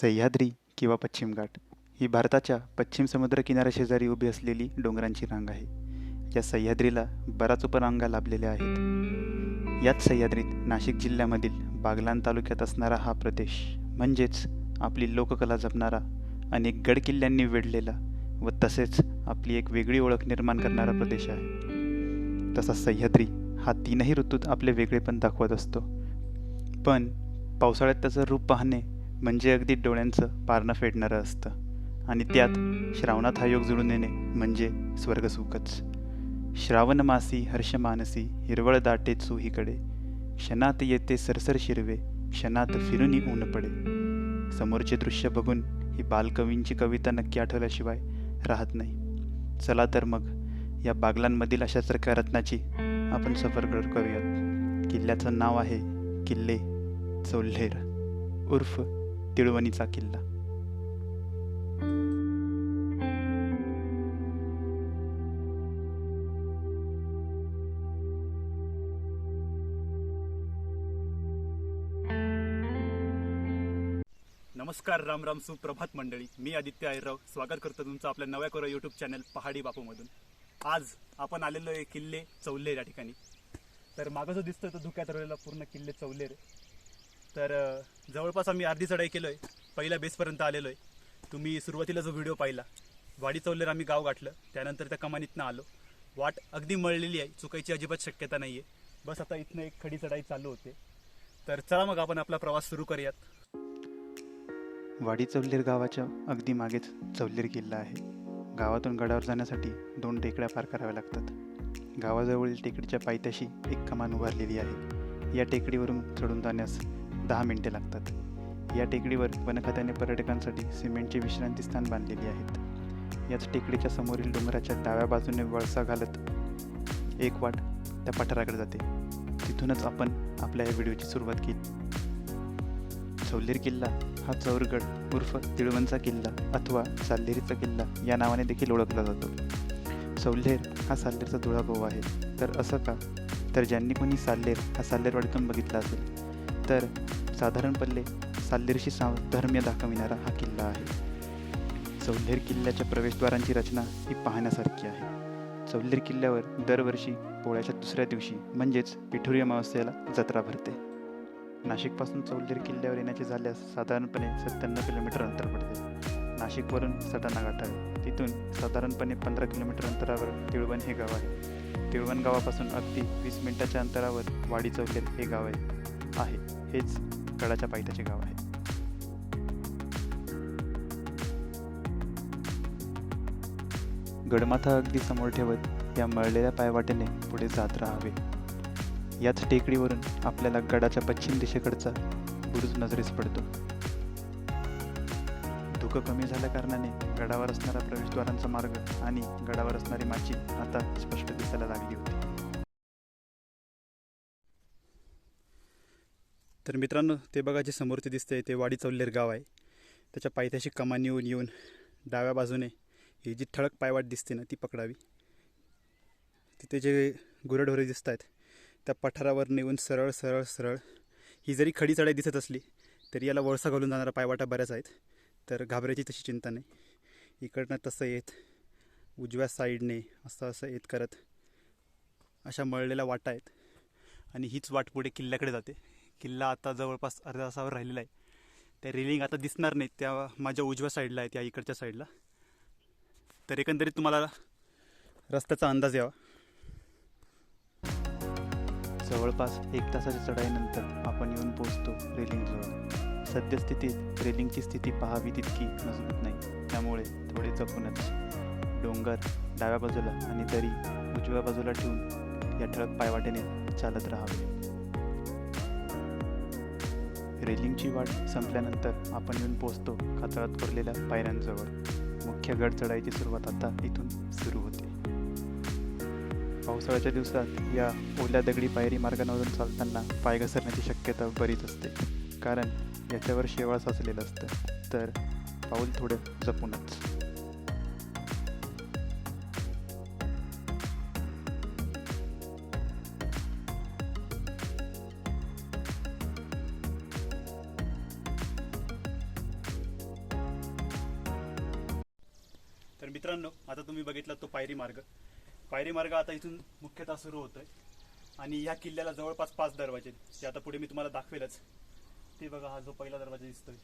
सह्याद्री किंवा पश्चिम घाट ही भारताच्या पश्चिम समुद्र किनाऱ्याशेजारी उभी असलेली डोंगरांची रांग आहे. या सह्याद्रीला बराच उपरांगा लाभलेल्या आहेत. याच सह्याद्रीत नाशिक जिल्ह्यामधील बागलान तालुक्यात असणारा हा प्रदेश म्हणजेच आपली लोककला जपणारा अनेक गड किल्ल्यांनी वेढलेला व तसेच आपली एक वेगळी ओळख निर्माण करणारा प्रदेश आहे. तसा सह्याद्री हा तीनही ऋतूत आपले वेगळेपण दाखवत असतो. पण पावसाळ्यात त्याचं रूप पाहणे म्हणजे अगदी डोळ्यांचं पारणं फेडणारं असतं. आणि त्यात श्रावणात हा योग जुळून येणे म्हणजे स्वर्गसुखच. श्रावण मासी हर्षमानसी हिरवळ दाटे चोहीकडे. क्षणात येते सरसर शिरवे क्षणात फिरूनी ऊन पडे. समोरचे दृश्य बघून ही बालकवींची कविता नक्की आठवल्याशिवाय राहत नाही. चला तर मग या बागलांमधील अशाच एका रत्नाची आपण सफर करूयात. किल्ल्याचं नाव आहे किल्ले चौल्हेर. उर्फ तिळवणीचा किल्ला. नमस्कार राम राम सुप्रभात मंडळी. मी आदित्य आयराव स्वागत करतो तुमचं आपल्या नव्या कोरा यूट्यूब चॅनल पहाडी बापूमधून. आज आपण आलेलो आहे किल्ले चौल्लेर या ठिकाणी. तर मागं जो दिसतोय तो धुक्यात रवलेला पूर्ण किल्ले चौलेर. तर जवळपास आम्ही अर्धी चढाई केलो आहे पहिल्या बेसपर्यंत आलेलो आहे तुम्ही सुरुवातीला जो व्हिडिओ पाहिला वाडी चौलेर आम्ही गाव गाठलं. त्यानंतर त्या कमानीतनं आलो. वाट अगदी मळलेली आहे. चुकायची अजिबात शक्यता नाही आहे बस आता इथनं एक खडी चढाई चालू होते. तर चला मग आपण आपला प्रवास सुरू करूयात. वाडी चौलेर गावाच्या अगदी मागेच चौलेर किल्ला आहे. गावातून गडावर जाण्यासाठी दोन टेकड्या पार कराव्या लागतात. गावाजवळील टेकडीच्या पायथ्याशी एक कमान उभारलेली आहे. या टेकडीवरून चढून जाण्यास दहा मिनिटे लागतात. या टेकडीवर वनखात्याने पर्यटकांसाठी सिमेंटची विश्रांती स्थान बांधलेली आहेत. याच टेकडीच्या समोरील डोंगराच्या डाव्या बाजूने वळसा घालत एक वाट त्या पठाराकडे जाते. तिथूनच आपण आपल्या या व्हिडिओची सुरुवात केली. चौलेर किल्ला हा चौरगड उर्फ तिळवणचा किल्ला अथवा साल्हेरीचा किल्ला या नावाने देखील ओळखला जातो. चौल्हेर हा साल्हेरचा धुळाभाऊ आहे. तर असं का? तर ज्यांनी कोणी साल्हेर हा साल्हेरवाडीतून बघितला असेल तर साधारण पल्ले साल्लेरशी साधर्म्य दाखविणारा हा किल्ला आहे. चौल्हेर किल्ल्याच्या प्रवेशद्वारांची रचना ही पाहण्यासारखी आहे. चौल्हेर किल्ल्यावर दरवर्षी पोळ्याच्या दुसऱ्या दिवशी म्हणजेच पिठोरी अमावस्येला जत्रा भरते. नाशिकपासून चौल्हेर किल्ल्यावर येण्याचे झाल्यास साधारणपणे सत्त्याण्णव किलोमीटर अंतर पडते. नाशिकवरून सटाणा गाठा आहे. तिथून साधारणपणे पंधरा किलोमीटर अंतरावर तिळवण हे गाव आहे. तिळवण गावापासून अगदी वीस मिनिटाच्या अंतरावर वाडी चौल्हेर हे गाव आहे. आहे. हेच गडाच्या पायथ्याचे गाव आहे. गडमाथा अगदी समोर ठेवत या मळलेल्या पायवाटेने पुढे जात राहावे. याच टेकडीवरून आपल्याला गडाच्या पश्चिम दिशेकडचा बुरुज नजरेस पडतो. धुकं कमी झाल्या कारणाने गडावर असणारा प्रवेशद्वारांचा मार्ग आणि गडावर असणारी माची आता स्पष्ट दिसायला लागली होती. तर मित्रांनो ते बघा जे समोरचे दिसते ते वाडी चौलेर गाव आहे. त्याच्या पायथ्याशी कमान येऊन येऊन डाव्या बाजूने ही जी ठळक पायवाट दिसते ना ती पकडावी. तिथे जे गुरढोरे दिसत आहेत त्या पठारावर नेऊन सरळ सरळ सरळ ही जरी खडी चढाई दिसत असली तरी याला वळसा घालून जाणारा पायवाटा बऱ्याच आहेत. तर घाबरायची तशी चिंता नाही. इकडनं तसं येत उजव्या साईडने असं असं येत करत अशा मळलेल्या वाटा आहेत. आणि हीच वाट पुढे किल्ल्याकडे जाते. किल्ला आता जवळपास अर्ध्या तासावर राहिलेला आहे. त्या रेलिंग आता दिसणार नाहीत. त्या माझ्या उजव्या साईडला आहेत त्या इकडच्या साईडला. तर एकंदरीत तुम्हाला रस्त्याचा अंदाज यावा. जवळपास एक तासाच्या चढाईनंतर आपण येऊन पोहोचतो रेलिंगजवळ सद्यस्थितीत रेलिंगची स्थिती पाहावी तितकी मजबूत नाही. त्यामुळे थोडे जपूनच डोंगर डाव्या बाजूला आणि दरी उजव्या बाजूला ठेवून या ठळक पायवाटेने चालत राहावे. रेलिंगची वाट संपल्यानंतर आपण येऊन पोचतो कातळात कोरलेल्या पायऱ्यांजवळ. मुख्य गड चढाईची सुरुवात आता इथून सुरू होते. पावसाळ्याच्या दिवसात या ओल्या दगडी पायरी मार्गांवरून चालताना पाय घसरण्याची शक्यता बरीच असते. कारण याच्यावर शेवाळ साचलेलं असतं. तर पाऊल थोडं जपूनच. मित्रांनो आता तुम्ही बघितला तो पायरी मार्ग. पायरी मार्ग आता इथून मुख्यतः सुरू होतोय. आणि या किल्ल्याला जवळपास पाच दरवाजे आहेत. ते आता पुढे मी तुम्हाला दाखवेलच. ते बघा हा जो पहिला दरवाजा दिसतोय.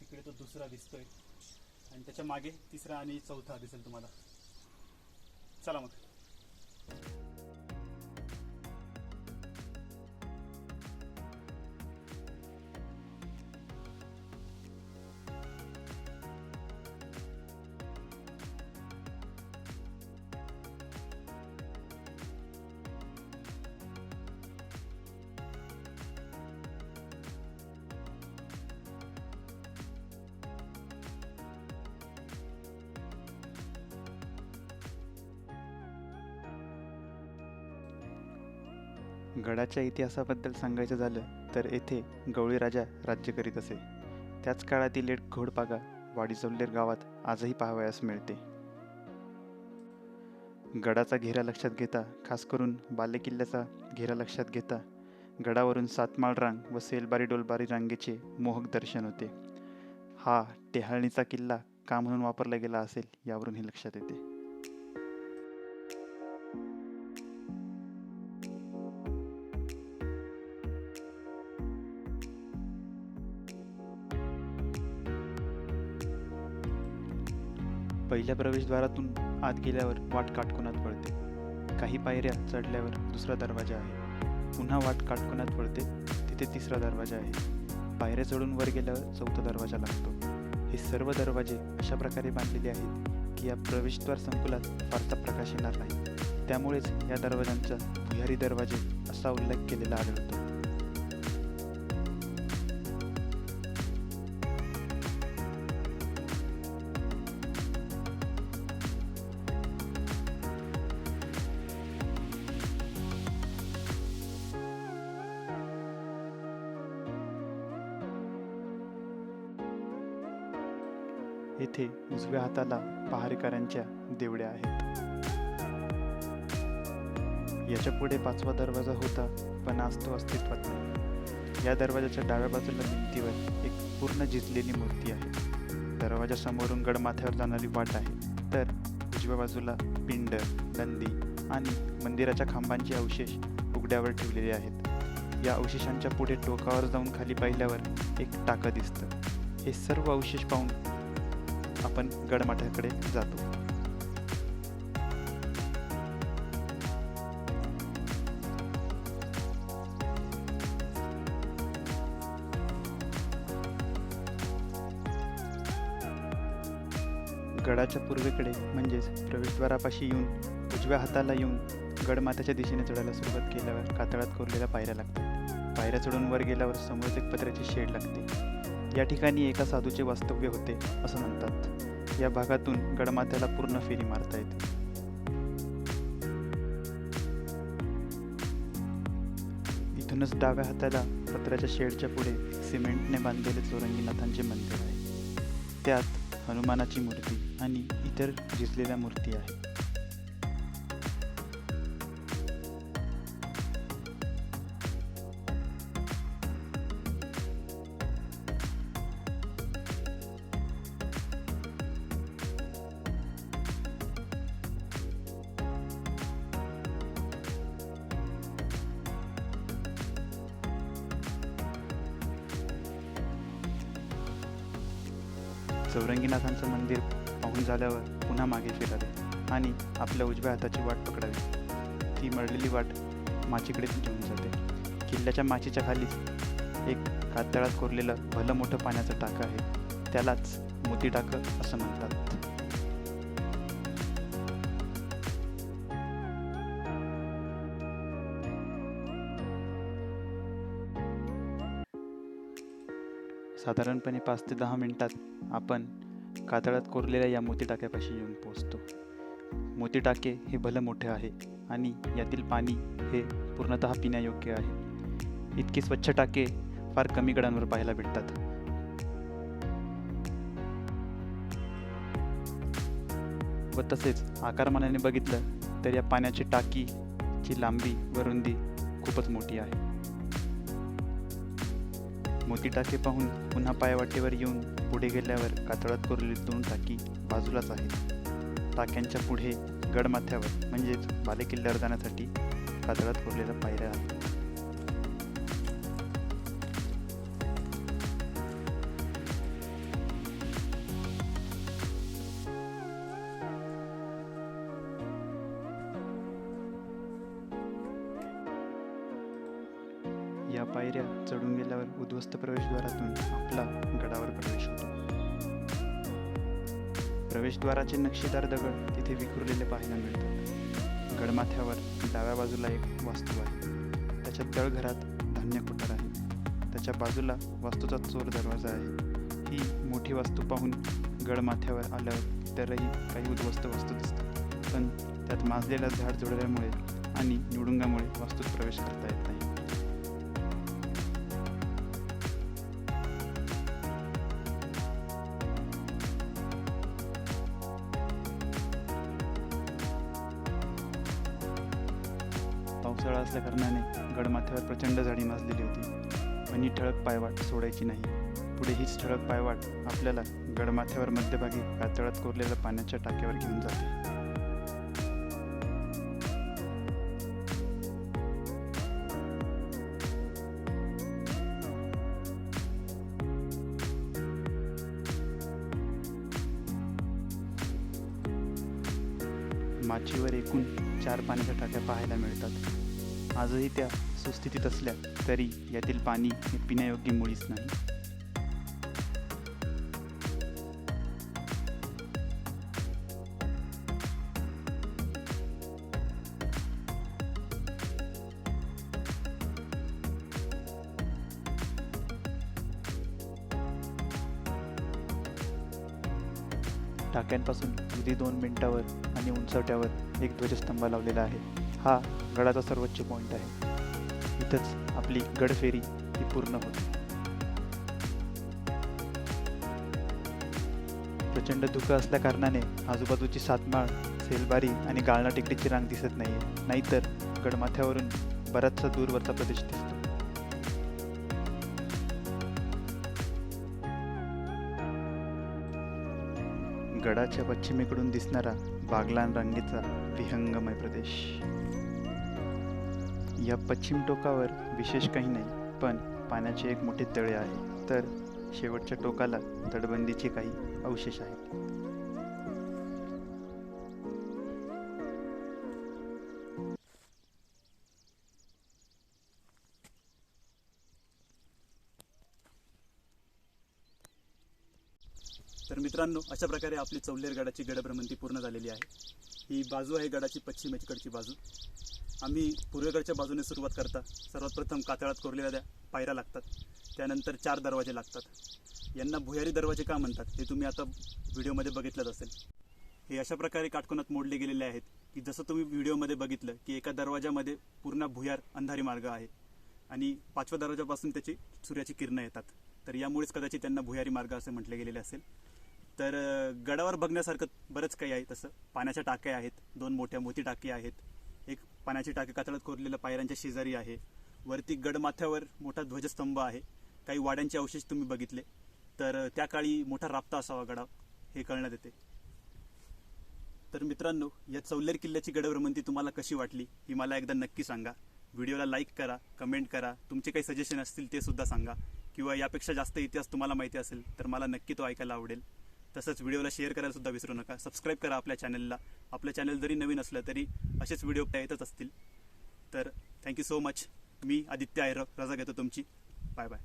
तिकडे तो दुसरा दिसतोय. आणि त्याच्यामागे तिसरा आणि चौथा दिसेल तुम्हाला. चला मग. गडाच्या इतिहासाबद्दल सांगायचं झालं तर येथे गवळी राजा राज्य करीत असे. त्याच काळातील एक घोडपागा वाडीचौल्लेर गावात आजही पाहावयास मिळते. गडाचा घेरा लक्षात घेता खास करून बालेकिल्ल्याचा घेरा लक्षात घेता गडावरून सातमाळ रांग व सेलबारी डोलबारी रांगेचे मोहक दर्शन होते. हा टेहाळणीचा किल्ला का म्हणून वापरला गेला असेल यावरून हे लक्षात येते. पहिल्या प्रवेशद्वारातून आत गेल्यावर वाट काटकोनात पडते. काही पायऱ्या चढल्यावर दुसरा दरवाजा आहे. पुन्हा वाट काटकोनात पडते तिथे तिसरा दरवाजा आहे. पायऱ्या चढून वर गेल्यावर चौथा दरवाजा लागतो. हे सर्व दरवाजे अशा प्रकारे बांधलेले आहेत की या प्रवेशद्वार संकुलात फारसा प्रकाश येणार नाही. त्यामुळेच या दरवाजांचा भुयारी दरवाजे असा उल्लेख केलेला आढळतो. येथे उजव्या हाताला पहारेकरांच्या देवड्या आहेत. याच्यापुढे पाचवा दरवाजा होता पण आज तो अस्तित्वात नाही. या दरवाजाच्या डाव्या बाजूला भिंतीवर एक पूर्ण झिजलेली मूर्ती आहे. दरवाजा समोरून गडमाथ्यावर जाणारी वाट आहे. तर उजव्या बाजूला पिंड नंदी आणि मंदिराच्या खांबांचे अवशेष उघड्यावर ठेवलेले आहेत. या अवशेषांच्या पुढे टोकावर जाऊन खाली पाहिल्यावर एक टाकं दिसतं. हे सर्व अवशेष पाहून आपण गडमाथ्याकडे जातो. गडाच्या पूर्वेकडे म्हणजेच प्रवेशद्वारापाशी येऊन उजव्या हाताला येऊन गडमाथ्याच्या दिशेने चढायला सुरुवात केल्यावर कातळात कोरलेल्या पायऱ्या लागतात. पायऱ्या चढून वर गेल्यावर समोरच एक पत्र्याची शेड लागते. या ठिकाणी एका साधूचे वास्तव्य होते असं म्हणतात. या भागातून गडमाथ्याला पूर्ण फेरी मारता येते. इथूनच डाव्या हाताला पत्र्याच्या शेडच्या पुढे सिमेंटने बांधलेले चौरंगीनाथांचे मंदिर आहे. त्यात हनुमानाची मूर्ती आणि इतर झिजलेल्या मूर्ती आहेत. चौरंगीनाथांचं मंदिर पाहून झाल्यावर पुन्हा मागे फिरावे आणि आपल्या उजव्या हाताची वाट पकडावी. ती मळलेली वाट माचीकडे घेऊन जाते. किल्ल्याच्या माचीच्या खालीच एक कातळात कोरलेलं भलं मोठं पाण्याचं टाकं आहे. त्यालाच मोती टाकं असं म्हणतात. साधारणपणे पाच ते दहा मिनटात आपण कातळात कोरलेल्या या मोती टाक्यापाशी येऊन पोहोचतो. मोती टाके हे भलं मोठे आहे आणि यातील पाणी हे पूर्णतः पिण्यायोग्य आहे. इतके स्वच्छ टाके फार कमी गडांवर पाहायला भेटतात. व तसेच आकारमानाने बघितलं तर या पाण्याची टाकीची लांबी व रुंदी खूपच मोठी आहे. मोती टाके पाहून पुन्हा पायवाटेवर येऊन पुढे गेल्यावर कातळात कोरलेली दोन टाकी बाजूलाच आहेत. टाक्यांच्या पुढे गडमाथ्यावर म्हणजेच बालेकिल्ल्यावर जाण्यासाठी कातळात कोरलेल्या पायऱ्या आहेत. पायऱ्या चढून गेल्यावर उद्ध्वस्त प्रवेशद्वारातून आपला गडावर प्रवेश होतो. प्रवेशद्वाराचे नक्षीदार दगड तिथे विखुरलेले पाहायला मिळतात. गडमाथ्यावर डाव्या बाजूला एक वास्तू आहे. त्याच्या तळघरात धान्य कुटार आहे. त्याच्या बाजूला वास्तूचा चोर दरवाजा आहे. ही मोठी वास्तू पाहून गडमाथ्यावर आल्यावर इतरही काही उद्ध्वस्त वस्तू दिसतात. पण त्यात माजलेल्या झाड जुळल्यामुळे आणि निवडुंगामुळे वास्तूत प्रवेश करता येत नाही. असल्या कारणाने गडमाथ्यावर प्रचंड झाडी माजलेली होती. आणि ठळक पायवाट सोडायची नाही. पुढे हीच ठळक पायवाट आपल्याला गडमाथ्यावर मध्यभागी कातळात कोरलेल्या पाण्याच्या टाक्यावर घेऊन जाते. माचीवर एकूण चार पाण्याच्या टाक्या पाहायला मिळतात. आजही त्या सुस्थितीत असल्या तरी यातील पाणी हे पिण्यायोग्य मुळीच नाही. टाक्यांपासून अगदी दोन मिनिटावर आणि उंचवट्यावर एक ध्वजस्तंभ लावलेला आहे. हा गडाचा सर्वोच्च पॉईंट आहे. इथंच आपली गडफेरी ही पूर्ण होते. प्रचंड धुकं असल्या कारणाने आजूबाजूची सातमाळ सेलबारी आणि गाळणा टेकडीची रांग दिसत नाहीये. नाहीतर गडमाथ्यावरून बराचसा दूरवरचा प्रदेश दिसतो. गडाच्या पश्चिमेकडून दिसणारा बागलान रांगेचा विहंगमय प्रदेश. या पश्चिम टोकावर विशेष काही नाही पण पाण्याचे एक मोठे तळे आहे. तर शेवटच्या टोकाला तटबंदीचे काही अवशेष आहेत. तर मित्रांनो अशा प्रकारे आपली चौलेर गडाची गडभ्रमंती पूर्ण झालेली आहे. ही बाजू आहे गडाची पश्चिमेकडची बाजू. आम्ही पूर्वेकडच्या बाजूने सुरुवात करता. सर्वात प्रथम कातळात कोरलेल्या त्या पायऱ्या लागतात. त्यानंतर चार दरवाजे लागतात. यांना भुयारी दरवाजे का म्हणतात हे तुम्ही आता व्हिडिओमध्ये बघितलंच असेल. हे अशा प्रकारे काटकोनात मोडले गेलेले आहेत की जसं तुम्ही व्हिडिओमध्ये बघितलं की एका दरवाजामध्ये पूर्ण भुयार अंधारी मार्ग आहे आणि पाचव्या दरवाजापासून त्याची सूर्याची किरणं येतात. तर यामुळेच कदाचित त्यांना भुयारी मार्ग असे म्हटले गेलेले असेल. तर गडावर बघण्यासारखं बरंच काही आहे तसं. पाण्याच्या टाक्या आहेत दोन मोठ्या मोठी टाकी आहेत. पाण्याची टाकी कातळत कोरलेल्या पायऱ्यांच्या शेजारी आहे. वरती गडमाथ्यावर मोठा ध्वजस्तंभ आहे. काही वाड्यांचे अवशेष तुम्ही बघितले. तर त्या काळी मोठा राबता असावा गडा हे कळण्यात येते. तर मित्रांनो या चौलेर किल्ल्याची गडभ्रमंती तुम्हाला कशी वाटली ही मला एकदा नक्की सांगा. व्हिडिओला लाईक करा कमेंट करा. तुमचे काही सजेशन असतील ते सुद्धा सांगा. किंवा यापेक्षा जास्त इतिहास तुम्हाला माहिती असेल तर मला नक्की तो ऐकायला आवडेल. तसंच व्हिडिओला शेअर करायला सुद्धा विसरू नका. सबस्क्राईब करा आपल्या चॅनलला आपलं चॅनल जरी नवीन असलं तरी असेच व्हिडिओ येतच असतील. तर थँक्यू सो मच मी आदित्य आयर रजा घेतो तुमची. Bye bye